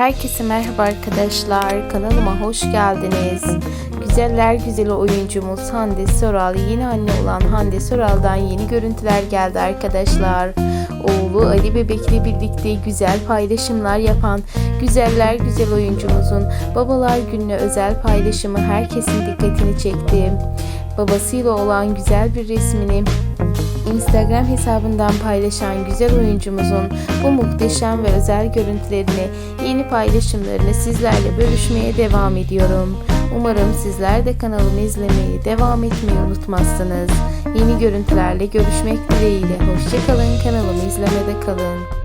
Herkese merhaba arkadaşlar. Kanalıma hoş geldiniz. Güzeller güzeli oyuncumuz Hande Soral yeni anne olan Hande Soral'dan yeni görüntüler geldi arkadaşlar. Oğlu Ali Bebek'le birlikte güzel paylaşımlar yapan güzeller güzel oyuncumuzun babalar gününe özel paylaşımı herkesin dikkatini çekti. Babasıyla olan güzel bir resmini Instagram hesabından paylaşan güzel oyuncumuzun bu muhteşem ve özel görüntülerini, yeni paylaşımlarını sizlerle bölüşmeye devam ediyorum. Umarım sizler de kanalımı izlemeyi devam etmeyi unutmazsınız. Yeni görüntülerle görüşmek dileğiyle. Hoşçakalın kanalımı izlemede kalın.